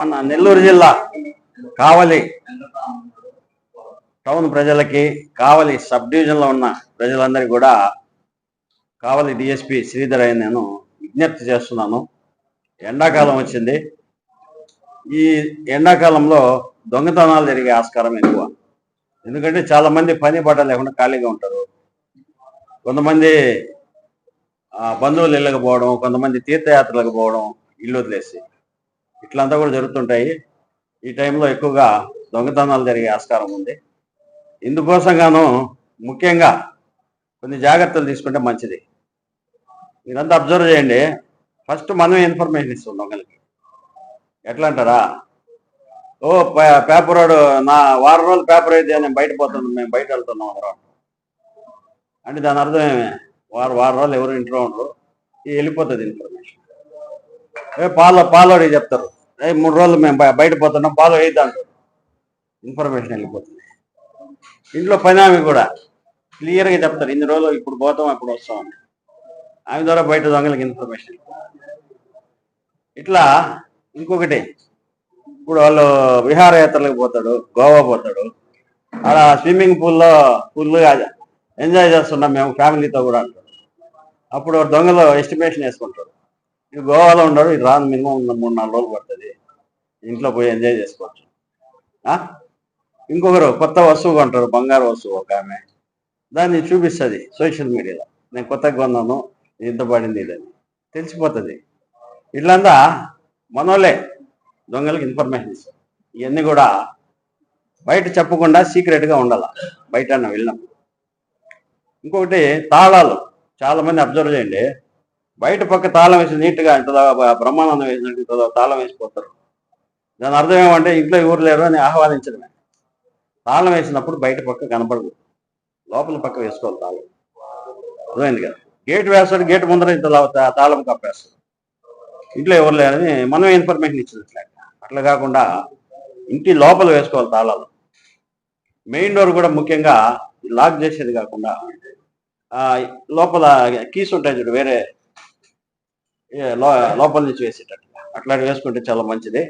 మన నెల్లూరు జిల్లా కావలి టౌన్ ప్రజలకి కావలి సబ్ డివిజన్లో ఉన్న ప్రజలందరికీ కూడా కావలి డిఎస్పి శ్రీధర్ అని నేను విజ్ఞప్తి చేస్తున్నాను. ఎండాకాలం వచ్చింది. ఈ ఎండాకాలంలో దొంగతనాలు జరిగే ఆస్కారం ఎక్కువ. ఎందుకంటే చాలామంది పని పాట లేకుండా ఖాళీగా ఉంటారు. కొంతమంది బంధువులు వెళ్ళకపోవడం కొంతమంది తీర్థయాత్రలకు పోవడం ఇల్లు వదిలేసి. ఇట్లంతా కూడా జరుగుతుంటాయి. ఈ టైంలో ఎక్కువగా దొంగతనాలు జరిగే ఆస్కారం ఉంది. ఇందుకోసం గాను ముఖ్యంగా కొన్ని జాగ్రత్తలు తీసుకుంటే మంచిది. మీరంతా అబ్జర్వ్ చేయండి. ఫస్ట్ మనమే ఇన్ఫర్మేషన్ ఇస్తాం దొంగలకి. ఎట్లా అంటారా? ఓ పే- పేపర్ వాడు నా వారం రోజులు పేపర్ అయితే నేను బయట పోతున్నాను మేము బయట వెళ్తున్నాం అందరం అంటే. దాని అర్థం ఏమే? వారు వారం రోజులు ఎవరు ఇంట్లో ఉండరు. వెళ్ళిపోతుంది ఇన్ఫర్మేషన్. ఏ పాలు పాలోడికి చెప్తారు. ఏ మూడు రోజులు మేము బయట పోతున్నాం పాలు వేద్దాం అంటారు. ఇన్ఫర్మేషన్ వెళ్ళిపోతుంది. ఇంట్లో పని ఆమె కూడా క్లియర్గా చెప్తారు ఇన్ని రోజులు ఇప్పుడు పోతాం ఇప్పుడు వస్తాం. అని ఆమె ద్వారా బయట దొంగలకి ఇన్ఫర్మేషన్ ఇట్లా ఇంకొకటి ఇప్పుడు వాళ్ళు విహారయాత్రలకు పోతాడు గోవా పోతాడు. అలా స్విమ్మింగ్ పూల్లో ఫుల్గా ఎంజాయ్ చేస్తున్నాం మేము ఫ్యామిలీతో కూడా అంటారు. అప్పుడు దొంగలు ఎస్టిమేషన్ వేసుకుంటారు ఇది గోవాలో ఉన్నాడు ఇది రాను మినిమం మూడు నాలుగు రోజులు పడుతుంది. ఇంట్లో పోయి ఎంజాయ్ చేసుకోవచ్చు. ఇంకొకరు కొత్త వస్తువు కొంటారు బంగారు వస్తువు ఒక ఆమె. దాన్ని చూపిస్తుంది సోషల్ మీడియాలో. నేను కొత్తగా కొన్నాను ఇంత పడింది ఇదని. తెలిసిపోతుంది. ఇట్లంతా మనోళ్ళే దొంగలకి ఇన్ఫర్మేషన్ ఇస్తారు. ఇవన్నీ కూడా బయట చెప్పకుండా సీక్రెట్గా ఉండాలి బయట అన్న వెళ్ళినప్పుడు. ఇంకొకటి తాళాలు. చాలా మంది అబ్జర్వ్ చేయండి. బయట పక్క తాళం వేసి నీట్గా ఇంత బ్రహ్మానందం వేసినట్టు తాళం వేసిపోతారు. దాని అర్థం ఏమంటే ఇంట్లో ఎవరు లేరు అని ఆహ్వానించడమే. తాళం వేసినప్పుడు బయట పక్క కనపడదు. లోపల పక్క వేసుకోవాలి తాళం. అర్థమైంది కదా? గేట్ వేస్తాడు గేట్ ముందర ఇంత తాళం కప్పేస్తాడు. ఇంట్లో ఎవరు లేరని మనం ఇన్ఫర్మేషన్ ఇచ్చినట్లే అట్లా కాకుండా ఇంటి లోపల వేసుకోవాలి తాళాలు. మెయిన్ డోర్ కూడా ముఖ్యంగా లాక్ చేసేది కాకుండా లోపల కీస్ ఉంటాయి చూడు వేరే లోపల నుంచి వేసేటట్టు. అట్లాంటి వేసుకుంటే చాలా మంచిది.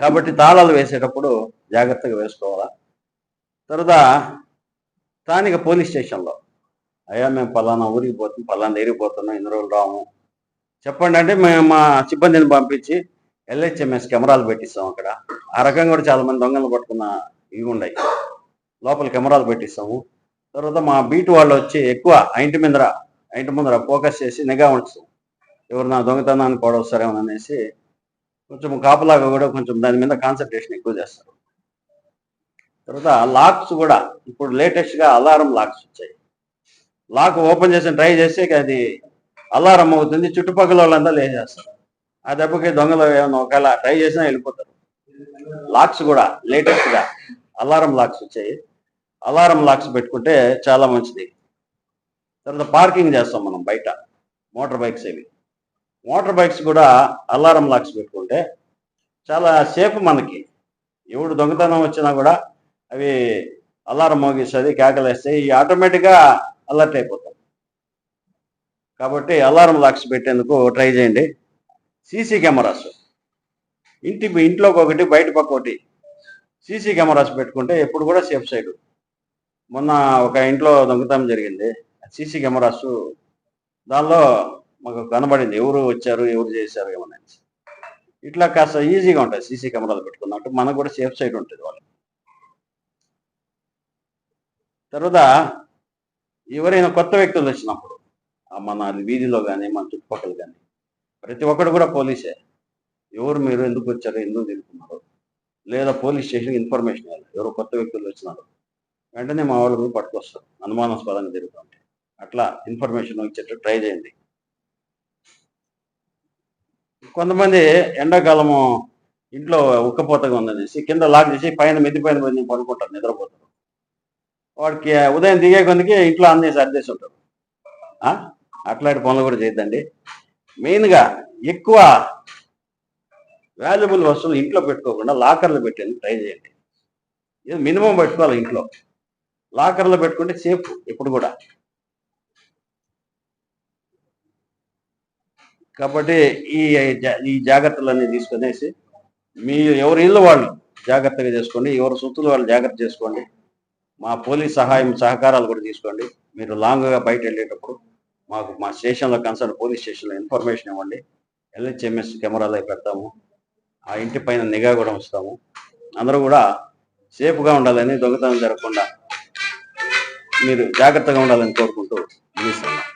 కాబట్టి తాళాలు వేసేటప్పుడు జాగ్రత్తగా వేసుకోవాలా. తర్వాత స్థానిక పోలీస్ స్టేషన్లో అయ్యా మేము పలానా ఊరికి పోతున్నాం పలానా ఏరికి పోతున్నాం ఇన్ని రోజులు రాము. చెప్పండి అంటే మేము మా సిబ్బందిని పంపించి ఎల్హెచ్ఎంఎస్ కెమెరాలు పెట్టిస్తాం అక్కడ. ఆ రకంగా కూడా చాలా మంది దొంగలు పట్టుకున్న ఇవి ఉన్నాయి. లోపల కెమెరాలు పెట్టిస్తాము. తర్వాత మా బీట్ వాళ్ళు వచ్చి ఎక్కువ ఇంటి ముందర ఇంటి ముందర ఫోకస్ చేసి నిఘా ఉంచుతాం ఎవరు నా దొంగతనాన్ని పోడవస్తారేమో అనేసి కొంచెం కాపలాగా కూడా కొంచెం దాని మీద కాన్సన్ట్రేషన్ ఎక్కువ చేస్తారు. తర్వాత లాక్స్ కూడా ఇప్పుడు లేటెస్ట్గా అలారం లాక్స్ వచ్చాయి. లాక్ ఓపెన్ చేసి ట్రై చేస్తే అది అలారం అవుతుంది. చుట్టుపక్కల వాళ్ళంతా లేచేస్తారు ఆ దెబ్బకి దొంగలు ఏమైనా ఒకవేళ ట్రై చేసినా వెళ్ళిపోతారు. లాక్స్ కూడా లేటెస్ట్గా అలారం లాక్స్ వచ్చాయి. అలారం లాక్స్ పెట్టుకుంటే చాలా మంచిది. తర్వాత పార్కింగ్ చేస్తాం మనం బయట. మోటార్ బైక్స్ ఇవి. మోటార్ బైక్స్ కూడా అలారం లాక్స్ పెట్టుకుంటే చాలా సేఫ్ మనకి. ఎవడు దొంగతనం వచ్చినా కూడా అవి అలారం మోగిస్తుంది కేకలేస్తాయి ఈ ఆటోమేటిక్గా అలర్ట్ అయిపోతాం. కాబట్టి అలారం లాక్స్ పెట్టేందుకు ట్రై చేయండి. CC cameras. ఇంటి ఇంట్లోకి ఒకటి బయట పక్క ఒకటి. సీసీ కెమెరాస్ పెట్టుకుంటే ఎప్పుడు కూడా సేఫ్ సైడ్. మొన్న ఒక ఇంట్లో దొంగతనం జరిగింది. సీసీ కెమెరాస్ దానిలో మాకు కనబడింది. ఎవరు వచ్చారు ఎవరు చేశారు ఏమన్నా ఇట్లా కాస్త ఈజీగా ఉంటాయి సీసీ కెమెరాలు పెట్టుకున్నట్టు మనకు కూడా సేఫ్ సైడ్ ఉంటుంది వాళ్ళు తర్వాత ఎవరైనా కొత్త వ్యక్తులు వచ్చినప్పుడు మన వీధిలో కానీ మన చుట్టుపక్కల కానీ ప్రతి ఒక్కడు కూడా పోలీసే. ఎవరు మీరు ఎందుకు వచ్చారు ఎందుకు తిరుగుతున్నారు? లేదా పోలీస్ స్టేషన్ ఇన్ఫర్మేషన్ ఇవ్వాలి. ఎవరు కొత్త వ్యక్తులు వచ్చినారు. వెంటనే మా వాళ్ళు పట్టుకొస్తారు. అనుమానాస్పదంగా తిరుగుతాం అట్లా ఇన్ఫర్మేషన్ వచ్చేట్టు ట్రై చేయండి. కొంతమంది ఎండాకాలము ఇంట్లో ఉక్కపోతగా ఉందనేసి కింద లాక్ చేసి పైన మెద్ది పైన పోయి పడుకుంటారు నిద్రపోతారు వాడికి ఉదయం దిగే కొందకి ఇంట్లో అన్నీ సర్దేసి ఉంటారు అట్లాంటి పనులు కూడా చేయొద్దండి. మెయిన్గా ఎక్కువ వాల్యుబుల్ వస్తువులు ఇంట్లో పెట్టుకోకుండా లాకర్లు పెట్టేందుకు ట్రై చేయండి. ఇది మినిమం పెట్టుకోవాలి ఇంట్లో. లాకర్లో పెట్టుకుంటే సేఫ్ ఎప్పుడు కూడా. కాబట్టి ఈ జా- ఈ జాగ్రత్తలన్నీ తీసుకునేసి మీ ఎవరి ఇల్లు వాళ్ళు జాగ్రత్తగా చేసుకోండి ఎవరి సొత్తులు వాళ్ళు జాగ్రత్త చేసుకోండి. మా పోలీస్ సహాయం సహకారాలు కూడా తీసుకోండి. మీరు లాంగ్గా బయట వెళ్ళేటప్పుడు మాకు మా స్టేషన్లో కన్సర్న్ పోలీస్ స్టేషన్లో ఇన్ఫర్మేషన్ ఇవ్వండి. ఎల్హెచ్ఎంఎస్ కెమెరాలు పెడతాము. ఆ ఇంటి పైన నిఘా కూడా ఉంచుతాము. అందరూ కూడా సేఫ్గా ఉండాలని దొంగతనం జరగకుండా మీరు జాగ్రత్తగా ఉండాలని కోరుకుంటూ ముగిస్తున్నాను